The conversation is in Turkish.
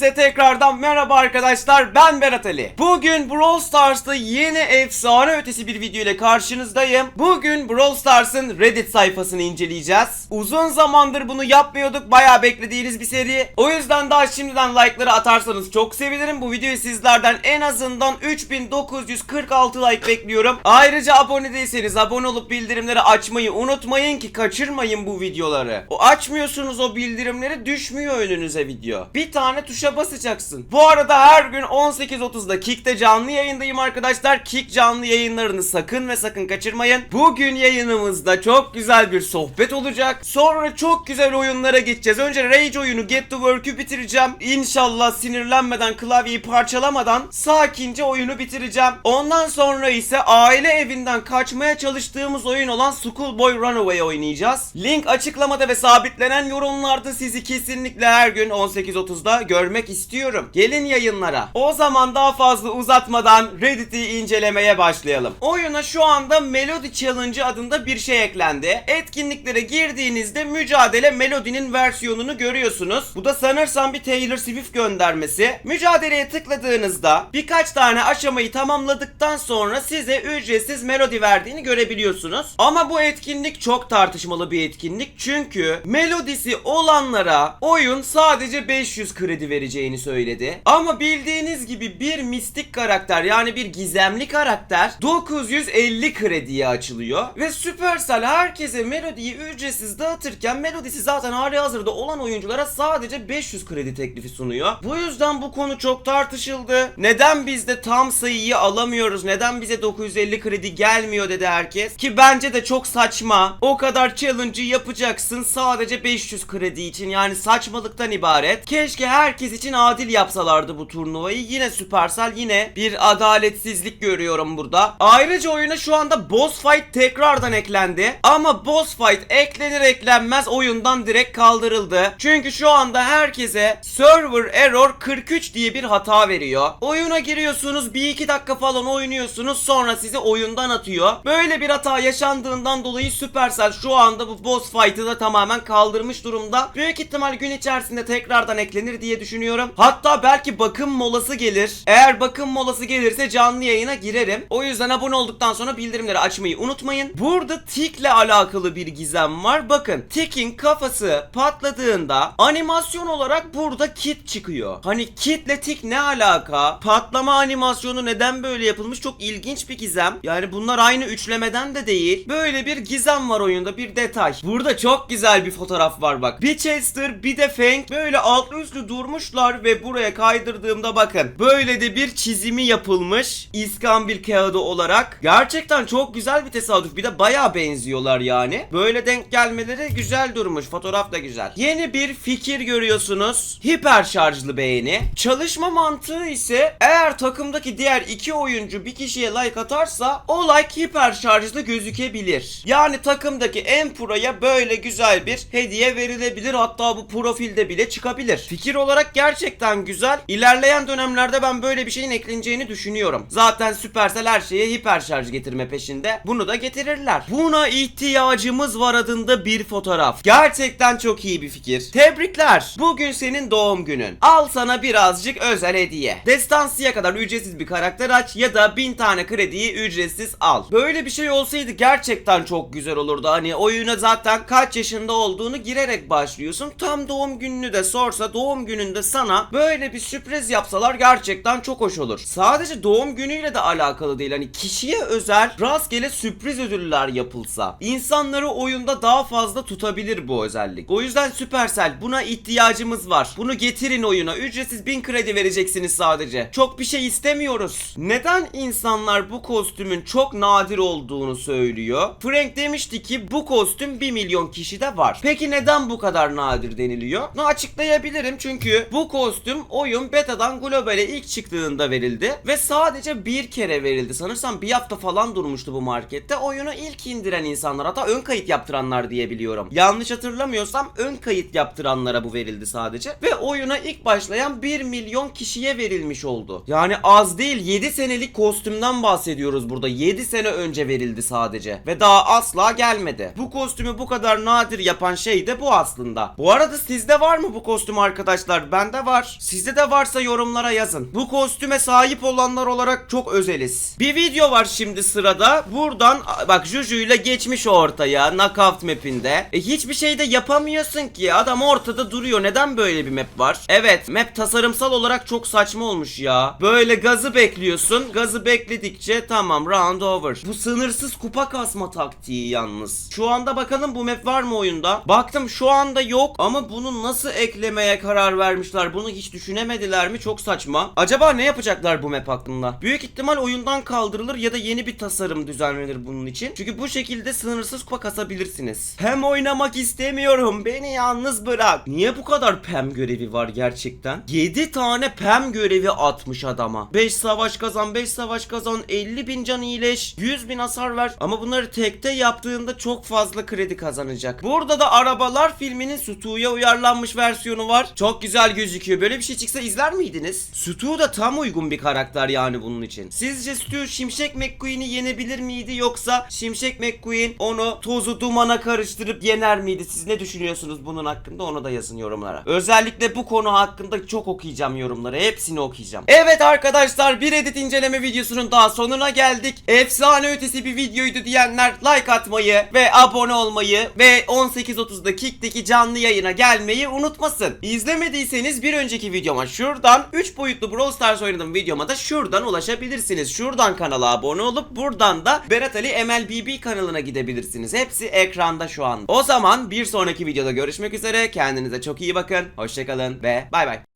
Hepinize tekrardan merhaba arkadaşlar ben Berat Ali. Bugün Brawl Stars'ta yeni efsane ötesi bir video ile karşınızdayım. Bugün Brawl Stars'ın Reddit sayfasını inceleyeceğiz. Uzun zamandır bunu yapmıyorduk bayağı beklediğiniz bir seri. O yüzden daha şimdiden like'ları atarsanız çok sevinirim. Bu videoyu sizlerden en azından 3946 like bekliyorum. Ayrıca abone değilseniz abone olup bildirimleri açmayı unutmayın ki kaçırmayın bu videoları. O açmıyorsunuz o bildirimleri düşmüyor önünüze video. Bir tane tuşa basacaksın. Bu arada her gün 18.30'da Kick'te canlı yayındayım arkadaşlar. Kick canlı yayınlarını sakın ve sakın kaçırmayın. Bugün yayınımızda çok güzel bir sohbet olacak. Sonra çok güzel oyunlara geçeceğiz. Önce Rage oyunu Get to Work'ü bitireceğim. İnşallah sinirlenmeden klavyeyi parçalamadan sakince oyunu bitireceğim. Ondan sonra ise aile evinden kaçmaya çalıştığımız oyun olan Schoolboy Runaway oynayacağız. Link açıklamada ve sabitlenen yorumlarda sizi kesinlikle her gün 18.30'da görmek istiyorum. Gelin yayınlara. O zaman daha fazla uzatmadan Reddit'i incelemeye başlayalım. Oyuna şu anda Melody Challenge adında bir şey eklendi. Etkinliklere girdiğinizde mücadele Melody'nin versiyonunu görüyorsunuz. Bu da sanırsam bir Taylor Swift göndermesi. Mücadeleye tıkladığınızda birkaç tane aşamayı tamamladıktan sonra size ücretsiz Melody verdiğini görebiliyorsunuz. Ama bu etkinlik çok tartışmalı bir etkinlik. Çünkü melodisi olanlara oyun sadece 500 kredi vereceğini söyledi. Ama bildiğiniz gibi bir mistik karakter yani bir gizemli karakter 950 krediye açılıyor. Ve Supercell herkese Melody'yi ücretsiz dağıtırken melodisi zaten hali hazırda olan oyunculara sadece 500 kredi teklifi sunuyor. Bu yüzden bu konu çok tartışıldı. Neden biz de tam sayıyı alamıyoruz? Neden bize 950 kredi gelmiyor dedi herkes. Ki bence de çok saçma. O kadar challenge'ı yapacaksın sadece 500 kredi için. Yani saçmalıktan ibaret. Keşke herkes için adil yapsalardı bu turnuvayı. Yine Supercell yine bir adaletsizlik görüyorum burada. Ayrıca oyuna şu anda boss fight tekrardan eklendi. Ama boss fight eklenir eklenmez oyundan direkt kaldırıldı. Çünkü şu anda herkese server error 43 diye bir hata veriyor. Oyuna giriyorsunuz bir iki dakika falan oynuyorsunuz sonra sizi oyundan atıyor. Böyle bir hata yaşandığından dolayı Supercell şu anda bu boss fight'ı da tamamen kaldırmış durumda. Büyük ihtimal gün içerisinde tekrardan eklenir diye düşünüyorum. Hatta belki bakım molası gelir. Eğer bakım molası gelirse canlı yayına girerim. O yüzden abone olduktan sonra bildirimleri açmayı unutmayın. Burada tikle alakalı bir gizem var. Bakın tikin kafası patladığında animasyon olarak burada kit çıkıyor. Hani kitle tik ne alaka? Patlama animasyonu neden böyle yapılmış? Çok ilginç bir gizem. Yani bunlar aynı üçlemeden de değil. Böyle bir gizem var oyunda bir detay. Burada çok güzel bir fotoğraf var bak. Bir Chester bir de Fang böyle altlı üstlü durmuşlar ve buraya kaydırdığımda bakın. Böyle de bir çizimi yapılmış. İskambil kağıdı olarak. Gerçekten çok güzel bir tesadüf. Bir de bayağı benziyorlar yani. Böyle denk gelmeleri güzel durmuş. Fotoğraf da güzel. Yeni bir fikir görüyorsunuz. Hiper şarjlı beğeni. Çalışma mantığı ise eğer takımdaki diğer iki oyuncu bir kişiye like atarsa o like hiper şarjlı gözükebilir. Yani takımdaki en proya böyle güzel bir hediye verilebilir. Hatta bu profilde bile çıkabilir. Fikir olarak gerçekten güzel. İlerleyen dönemlerde ben böyle bir şeyin ekleneceğini düşünüyorum. Zaten Supercell her şeye hiper şarj getirme peşinde. Bunu da getirirler. Buna ihtiyacımız var adında bir fotoğraf. Gerçekten çok iyi bir fikir. Tebrikler. Bugün senin doğum günün. Al sana birazcık özel hediye. Destansıya kadar ücretsiz bir karakter aç ya da bin tane krediyi ücretsiz al. Böyle bir şey olsaydı gerçekten çok güzel olurdu. Hani oyuna zaten kaç yaşında olduğunu girerek başlıyorsun. Tam doğum gününü de sorsa doğum gününde sana böyle bir sürpriz yapsalar gerçekten çok hoş olur. Sadece doğum günüyle de alakalı değil. Hani kişiye özel rastgele sürpriz ödüller yapılsa insanları oyunda daha fazla tutabilir bu özellik. O yüzden Supercell buna ihtiyacımız var. Bunu getirin oyuna. Ücretsiz 1000 kredi vereceksiniz sadece. Çok bir şey istemiyoruz. Neden insanlar bu kostümün çok nadir olduğunu söylüyor? Frank demişti ki bu kostüm 1 milyon kişide var. Peki neden bu kadar nadir deniliyor? Bunu açıklayabilirim çünkü bu kostüm oyun betadan globale ilk çıktığında verildi ve sadece bir kere verildi. Sanırsam bir hafta falan durmuştu bu markette. Oyunu ilk indiren insanlar hatta ön kayıt yaptıranlar diye biliyorum. Yanlış hatırlamıyorsam ön kayıt yaptıranlara bu verildi sadece. Ve oyuna ilk başlayan 1 milyon kişiye verilmiş oldu. Yani az değil 7 senelik kostümden bahsediyoruz burada. 7 sene önce verildi sadece. Ve daha asla gelmedi. Bu kostümü bu kadar nadir yapan şey de bu aslında. Bu arada sizde var mı bu kostüm arkadaşlar? Ben Bende var. Sizde de varsa yorumlara yazın. Bu kostüme sahip olanlar olarak çok özeliz. Bir video var şimdi sırada. Buradan bak Juju ile geçmiş ortaya knockout mapinde. E, hiçbir şey de yapamıyorsun ki. Adam ortada duruyor. Neden böyle bir map var? Evet map tasarımsal olarak çok saçma olmuş ya. Böyle gazı bekliyorsun. Gazı bekledikçe tamam round over. Bu sınırsız kupa kasma taktiği yalnız. Şu anda bakalım bu map var mı oyunda? Baktım şu anda yok ama bunu nasıl eklemeye karar vermişler? Bunu hiç düşünemediler mi? Çok saçma. Acaba ne yapacaklar bu map hakkında? Büyük ihtimal oyundan kaldırılır ya da yeni bir tasarım düzenlenir bunun için. Çünkü bu şekilde sınırsız kupa kasabilirsiniz. Hem oynamak istemiyorum. Beni yalnız bırak. Niye bu kadar pem görevi var gerçekten? 7 tane pem görevi atmış adama. 5 savaş kazan, 5 savaş kazan, 50 bin can iyileş, 100 bin hasar ver. Ama bunları tekte yaptığında çok fazla kredi kazanacak. Burada da Arabalar filminin Stu'ya uyarlanmış versiyonu var. Çok güzel gözüküyor. Böyle bir şey çıksa izler miydiniz? Stu da tam uygun bir karakter yani bunun için. Sizce Stu Şimşek McQueen'i yenebilir miydi yoksa Şimşek McQueen onu tozu dumana karıştırıp yener miydi? Siz ne düşünüyorsunuz bunun hakkında onu da yazın yorumlara. Özellikle bu konu hakkında çok okuyacağım yorumları. Hepsini okuyacağım. Evet arkadaşlar bir edit inceleme videosunun daha sonuna geldik. Efsane ötesi bir videoydu diyenler like atmayı ve abone olmayı ve 18.30'da Kick'teki canlı yayına gelmeyi unutmasın. İzlemediyseniz bir önceki videoma şuradan 3 boyutlu Brawl Stars oynadığım videoma da şuradan ulaşabilirsiniz. Şuradan kanala abone olup buradan da Berat Ali MLBB kanalına gidebilirsiniz. Hepsi ekranda şu an. O zaman bir sonraki videoda görüşmek üzere. Kendinize çok iyi bakın. Hoşçakalın ve bay bay.